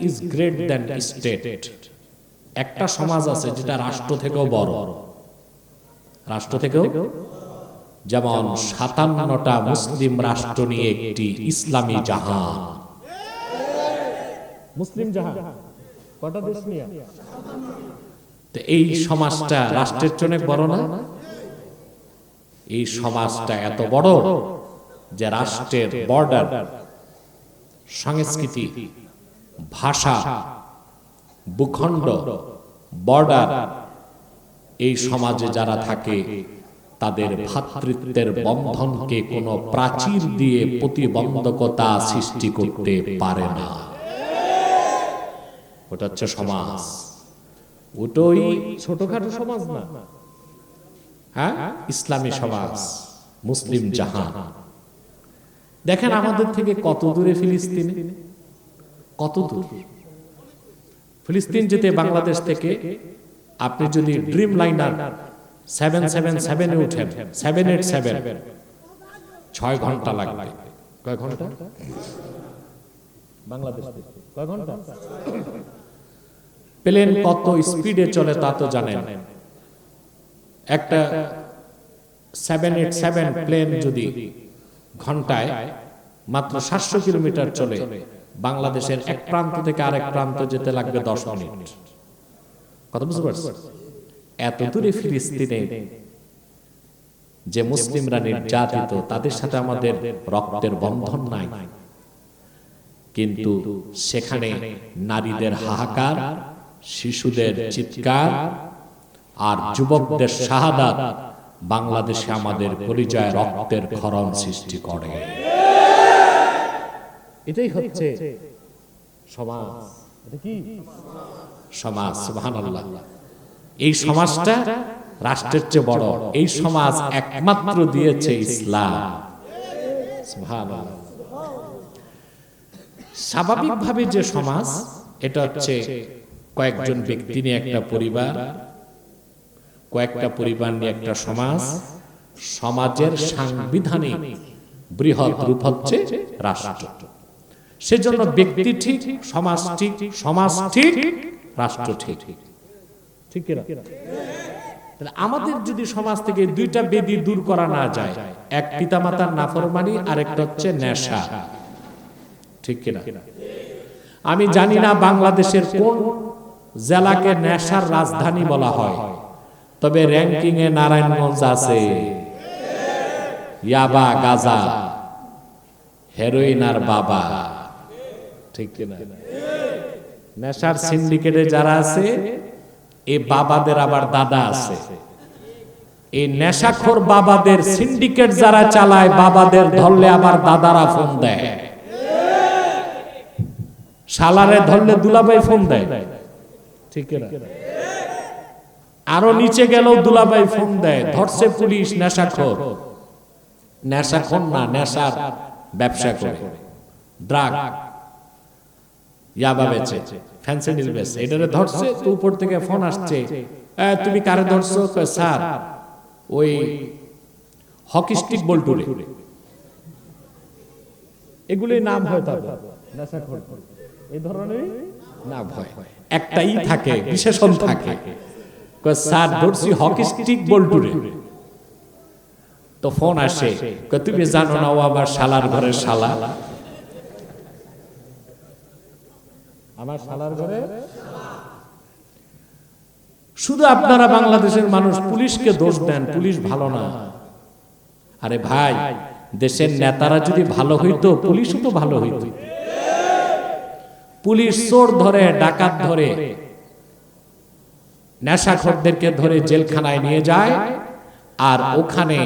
Is great than state একটা সমাজ আছে যেটা রাষ্ট্র থেকেও বড়। রাষ্ট্র থেকেও? যেমন সাতান্নটা মুসলিম রাষ্ট্র নিয়ে একটি ইসলামী জাহান। মুসলিম জাহান? কটা দেশ নিয়ে? তো এই সমাজটা রাষ্ট্রের জন্য বড় না? এই সমাজটা এত বড় যে রাষ্ট্রের বর্ডার সংস্কৃতি ভাষা ভূখণ্ড বর্ডার এই সমাজে যারা থাকে তাদের ভ্রাতৃত্বের বন্ধনকে কোনো প্রাচীর দিয়ে প্রতিবন্ধকতা সৃষ্টি করতে পারে না। ওটা হচ্ছে সমাজ। ওটাই ছোটখাটো সমাজ না। হ্যাঁ? ইসলামী সমাজ। মুসলিম জাহান। দেখেন আমাদের থেকে কত দূরে ফিলিস্তিন? কত দূর? ফিলিস্তিন যেতে বাংলাদেশ থেকে আপনি যদি ড্রিম লাইনার সেভেন সেভেন সেভেনে উঠেন সেভেন এইট সেভেন ছয় ঘণ্টা লাগবে। কয় ঘণ্টা? বাংলাদেশ কয় ঘণ্টা? প্লেন কত স্পিডে চলে তা তো জানেন। একটা সেভেন এইট সেভেন প্লেন যদি ঘন্টায় মাত্র সাতশো কিলোমিটার চলে বাংলাদেশের এক প্রান্ত থেকে আরেক প্রান্ত যেতে লাগবে দশ মিনিট। কথা বুঝতে পারছি এত দূরে ফিলিস্তিনে যে মুসলিমরা নির্যাতিত, তাদের সাথে আমাদের রক্তের বন্ধন নাই। কিন্তু সেখানে নারীদের হাহাকার, শিশুদের চিৎকার আর যুবকদের শাহাদাত বাংলাদেশে আমাদের পরিচয় রক্তের ক্ষরণ সৃষ্টি করে। এটাই হচ্ছে সমাজ। এটা কি? সমাজ সুবহানাল্লাহ। এই সমাজটা রাষ্ট্রের চেয়ে বড়। এই সমাজ একমাত্র দিয়েছে ইসলাম। স্বাভাবিকভাবে যে সমাজ এটা হচ্ছে কয়েকজন ব্যক্তি নিয়ে একটা পরিবার। কয়েকটা পরিবার নিয়ে একটা সমাজ। সমাজের সাংবিধানিক বৃহৎ রূপ হচ্ছে রাষ্ট্র। সেজন্য ব্যক্তি ঠিক সমাজ ঠিক সমাজ ঠিক রাষ্ট্র ঠিক। ঠিক। আমাদের যদি সমাজ থেকে দুইটা বেদি দূর করা না যায় এক পিতামাতার নাফরমানি আরেকটা হচ্ছে নেশা। ঠিক কিনা? আমি জানি না বাংলাদেশের কোন জেলাকে নেশার রাজধানী বলা হয়। তবে র্যাঙ্কিং এ নারায়ণগঞ্জ আছে। ইয়াবা গাজা। হেরোইন আর বাবা। ঠিক কিনা? নেশার সিন্ডিকেটে যারা আছে এই বাবাদের আবার দাদা আছে। এই নেশাখোর বাবাদের সিন্ডিকেট যারা চালায় বাবাদের ধরলে আবার দাদারা ফোন দেয়। শালারে ধরলে দুলাভাই ফোন দেয়। ঠিক আরও নিচে গেলেও দুলাভাই ফোন দেয় ধরছে পুলিশ নেশাখোর। নেশাখোর না নেশার ব্যবসা করে। ড্রাগ। ইয়াবা বেচে ফ্যান্সিডিল বেচে। এটারে ধরছে তো উপর থেকে ফোন আসছে। তুমি কারে ধরছো? স্যার। ওই হকি স্টিক এগুলোই নাম হয় তাদের। এই ধরনের না ভয় একটাই থাকে বিশেষণ থাকে। স্যার ধরছি হকি স্টিক বল্টুরে। তো ফোন আসে। তুমি জানো না ও আমার শালার ঘরের শালা? আমার শালার ঘরে? শুধু আপনারা বাংলাদেশের মানুষ পুলিশকে দোষ দেন পুলিশ ভালো না। আরে ভাই দেশের নেতারা যদি ভালো হইতো পুলিশও তো ভালো হইতো। পুলিশ চোর ধরে ডাকাত ধরে নেশাখোরদেরকে ধরে জেলখানায় নিয়ে যায় আর ওখানে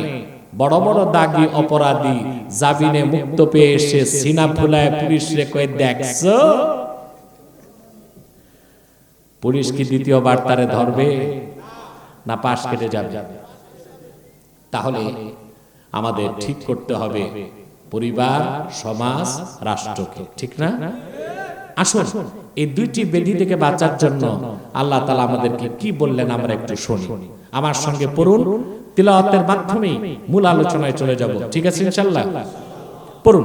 বড় বড় দাগি অপরাধী জামিনে মুক্ত পেয়ে এসে সিনা ফুলায় পুলিশ রে কয়ে দেখছ পুলিশ কি দ্বিতীয়বার তারে ধরবে? না পাশ কেটে যাবে। তাহলে আমাদের ঠিক করতে হবে পরিবার, সমাজ, রাষ্ট্রকে। ঠিক না? আসুন, এই দুইটি বেদি থেকে বাঁচার জন্য আল্লাহ তালা আমাদেরকে কি বললেন আমরা একটু শুনি। আমার সঙ্গে পড়ুন, তিলাওয়াতের মাধ্যমে মূল আলোচনায় চলে যাব। ঠিক আছে ইনশাল্লাহ পড়ুন।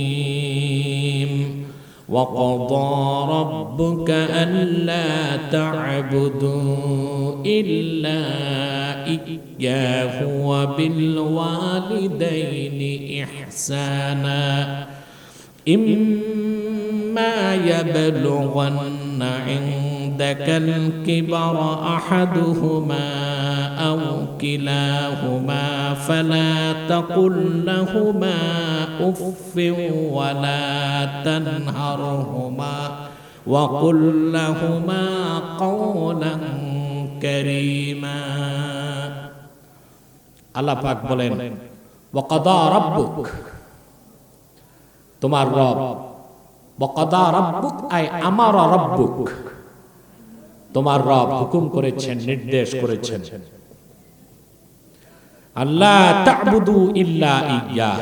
وقضى ربك ألا تعبدوا إلا إياه وبالوالدين إحسانا. إما يبلغن عندك الكبر أحدهما أو كلاهما فلا تقل لهما أف ولا تنهرهما وقل لهما قولا كريما আল্লাহ পাক বলেন ওয়াকাদা রাব্বুক তোমার রব ওয়াকাদা রাব্বুক আই আমার রাব্বুক তোমার রব হুকুম করেছেন, নির্দেশ করেছেন। আল্লাহ তা'বুদু ইল্লা ইয়া।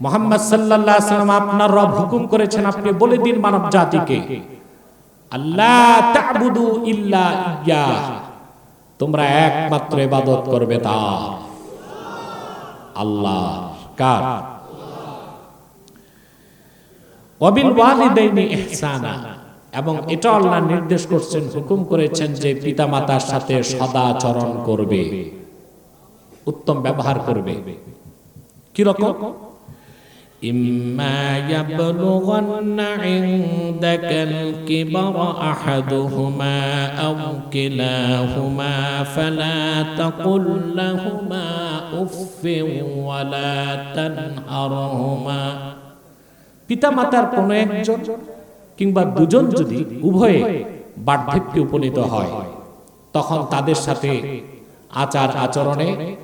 মোহাম্মদ সাল্লাল্লাহু আলাইহি সাল্লাম আপনার রব হুকুম করেছেন, আপনি বলে দিন মানব জাতিকে। আল্লাহ তা'বুদু ইল্লা ইয়া। তোমরা একমাত্র ইবাদত করবে তার। আল্লাহ কার? ওয়ালিদাইনি ইহসানা। এবং এটা আল্লাহ নির্দেশ করছেন হুকুম করেছেন যে পিতামাতার সাথে সদাচরণ করবে উত্তম ব্যবহার করবে কি রকম إما يبلغن عندك الكبر أحدهما أو كلاهما فلا تقل لهما أف ولا تنهرهما পিতামাতার কোন একজন কিংবা দুজন যদি উভয়ে বার্ধক্যে উপনীত হয় তখন তাদের সাথে আচার আচরণে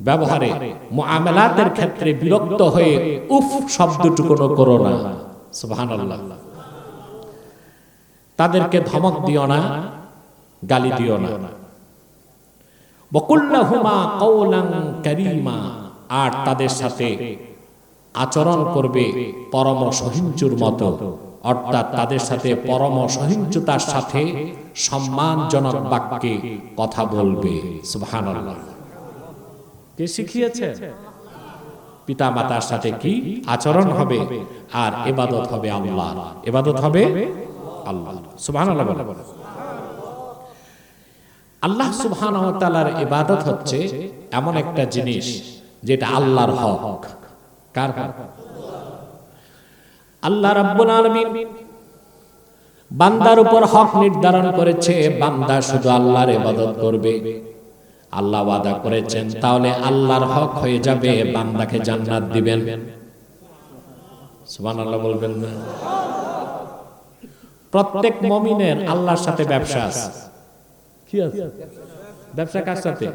ব্যবহারে মুআমালাতের ক্ষেত্রে বিরক্ত হয়ে উফ শব্দটুকুনো করো না। সুবহানাল্লাহ। তাদেরকে ধমক দিও না গালি দিও না। বকুল্লাহুমা কওলান কারীমা। আর তাদের সাথে আচরণ করবে পরম সহিঞ্চুর মতো। অর্থাৎ তাদের সাথে পরম সহিঞ্চুতার সাথে সম্মানজনক বাক্যে কথা বলবে। কে শিখিয়েছে? পিতা মাতার সাথে কি আচরণ হবে? আর এবাদত হবে আল্লাহ। এবাদত হবে আল্লাহ। ওয়া তাআলার ইবাদত হচ্ছে এমন একটা জিনিস যেটা আল্লাহর হক। কার আল্লাহ রাব্বুল আলামিন বান্দার উপর হক নির্ধারণ করেছে, বান্দা শুধু আল্লাহর ইবাদত করবে। আল্লাহ ওয়াদা করেছেন, তাহলে আল্লাহর হক হয়ে যাবে, বান্দাকে জান্নাত দিবেন। সুবহানাল্লাহ বলবেন না। প্রত্যেক মমিনের আল্লাহর সাথে ব্যবসা আছে। কি আছে? ব্যবসা কার সাথে?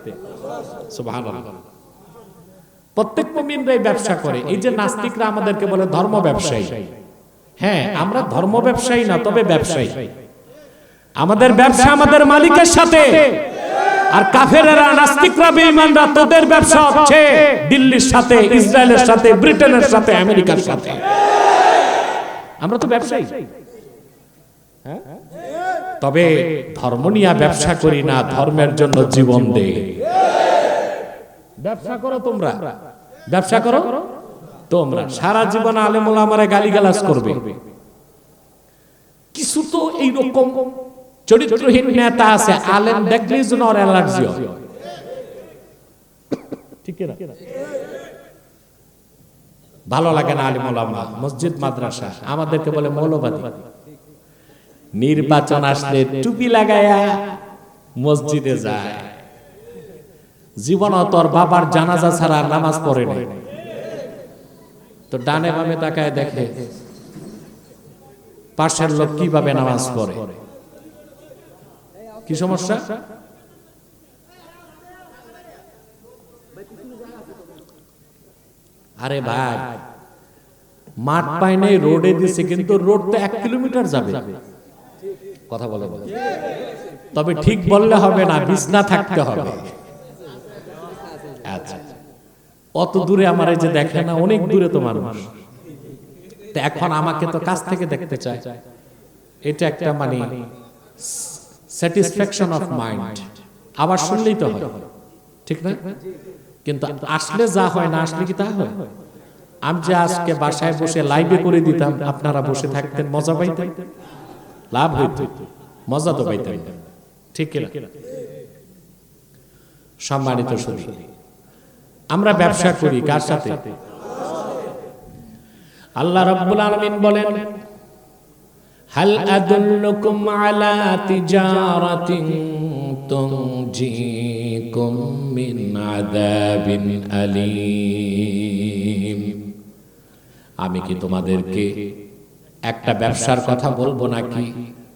সুবহানাল্লাহ। প্রত্যেক মুমিনরাই ব্যবসা করে। এই যে নাস্তিকরা আমাদেরকে বলে ধর্ম ব্যবসায়ী। হ্যাঁ আমরা ধর্ম ব্যবসায়ী না তবে ব্যবসায়ী। আমাদের ব্যবসা আমাদের মালিকের সাথে। আর কাফেরেরা নাস্তিকরা বেঈমানরা তোদের ব্যবসা হচ্ছে দিল্লির সাথে ইসরায়েলের সাথে ব্রিটেনের সাথে আমেরিকার সাথে। আমরা তো ব্যবসায়ী। হ্যাঁ? তবে ধর্ম নিয়ে ব্যবসা করি না ধর্মের জন্য জীবন দেই ব্যবসা করো তোমরা। ব্যবসা করো তোমরা। সারা জীবন আলেমুল আমারে গালিগালাজ করবে। কিছু তো এইরকম চরিত্রহীন নেতা আছে, আলেম ওর অ্যালার্জি ঠিক ভালো লাগে না আলিম ওলামা, মসজিদ, মাদ্রাসা, আমাদেরকে বলে মৌলবাদী। নির্বাচন আসলে টুপি লাগায়া মসজিদে যায়। জীবন তোর বাবার জানাজা ছাড়া নামাজ পড়ে নাই। তো ডানে বামে তাকায় দেখে, পাশের লোক কীভাবে নামাজ পড়ে? কি সমস্যা? আরে ভাই, মাঠ পায় নাই, রোডে দিছে, কিন্তু রোড তো এক কিলোমিটার যাবে। কথা বলে। তবে ঠিক বললে হবে না, বিছনা থাকতে হবে। অত দূরে আমার এই যে দেখে না অনেক দূরে তো মানুষ। তো এখন আমাকে তো কাছ থেকে দেখতে চায়। এটা একটা মানে স্যাটিসফ্যাকশন অফ মাইন্ড আবার শুনলেই তো হয়। ঠিক না? কিন্তু আসলে যা হয় না আসলে কি তা হয়? আমি যে আজকে বাসায় বসে লাইভে করে দিতাম আপনারা বসে থাকতেন মজা পাইতেন? লাভ হইত। মজা তো পাইতেন। ঠিক কিনা সম্মানিত শুধু আমরা ব্যবসা করি কার সাথে? আল্লাহ রাব্বুল আলামিন বলেন, হাল আদুল্লুকুম আলা তিজারাতিন তুনজিকুম মিন আযাবিন আলীম। আমি কি তোমাদেরকে একটা ব্যবসার কথা বলব নাকি?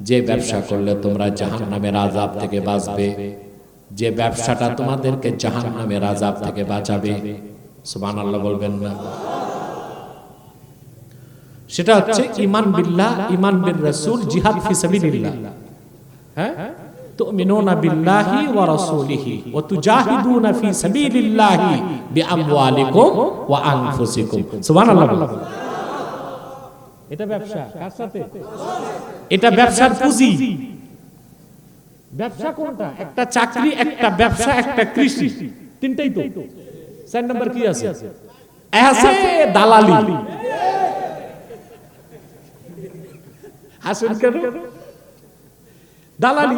যে ব্যবসা করলে তোমরা জাহান্নামের আযাব থেকে বাঁচবে। যে ব্যবসাটা তোমাদেরকে জাহান্নামের আযাব থেকে বাঁচাবে সুবহানাল্লাহ বলবেন না। সেটা হচ্ছে ইমান বিল্লাহ ইমান বির রাসূল জিহাদ ফি সাবিলিল্লাহ। হ্যাঁ? তুমিনুনা বিল্লাহি ওয়া রাসূলিহি ওয়া তুজাহিদুনা ফি সাবিলিল্লাহি বিআমওয়ালিকুম ওয়া আনফুসিকুম। সুবহানাল্লাহ এটা ব্যবসা কার সাথে? এটা ব্যবসার পুঁজি। ব্যবসা কোনটা? একটা চাকরি একটা ব্যবসা একটা কৃষি। তিনটাই তো। চার নাম্বার কি আছে? আছে? দালালি। কেন? দালালি।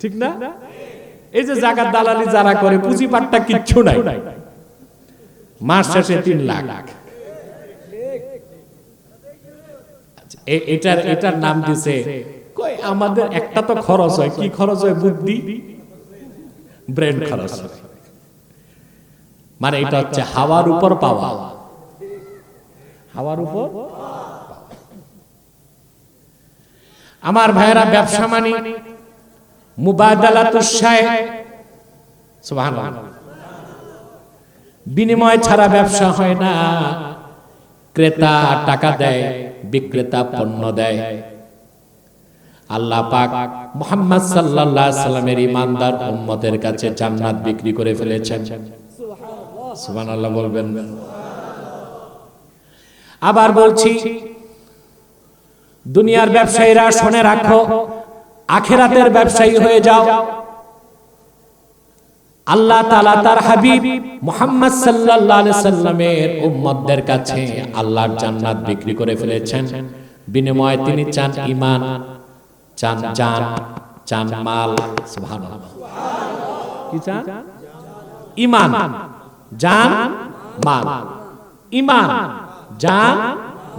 ঠিক না? এই যে জায়গার দালালি যারা করে পুঁজি পাট্টা কিচ্ছু নাই। মাস শেষে তিন লাখ। আচ্ছা, এটার এটার নাম দিছে আমাদের একটা তো খরচ হয়। কি খরচ হয় বুদ্ধি? ব্রেন খরচ হয়। মানে এটা হচ্ছে হাওয়ার উপর পাওয়া। হাওয়ার উপর? আমার ভাইয়েরা ব্যবসা মানে সুবহানাল্লাহ। বিনিময় ছাড়া ব্যবসা হয় না। ক্রেতা টাকা দেয় বিক্রেতা পণ্য দেয়। আল্লাহ পাক মুহাম্মদ সাল্লাল্লাহু সাল্লামের ইমানদার উম্মতের কাছে জান্নাত বিক্রি করে ফেলেছেন। সুবহানাল্লাহ বলবেন। আবার বলছি দুনিয়ার ব্যবসায়ীরা শুনে রাখো আখেরাতের ব্যবসায়ী হয়ে যাও। আল্লাহ তাআলা তার হাবিব মোহাম্মদ সাল্লাল্লাহু আলাইহি সাল্লামের উম্মতদের কাছে আল্লাহর জান্নাত বিক্রি করে ফেলেছেন। বিনিময়ে তিনি চান ঈমান। চান জান চান মাল সুবহানাল্লাহ। কি চান? ইমান জান মাল। ইমান জান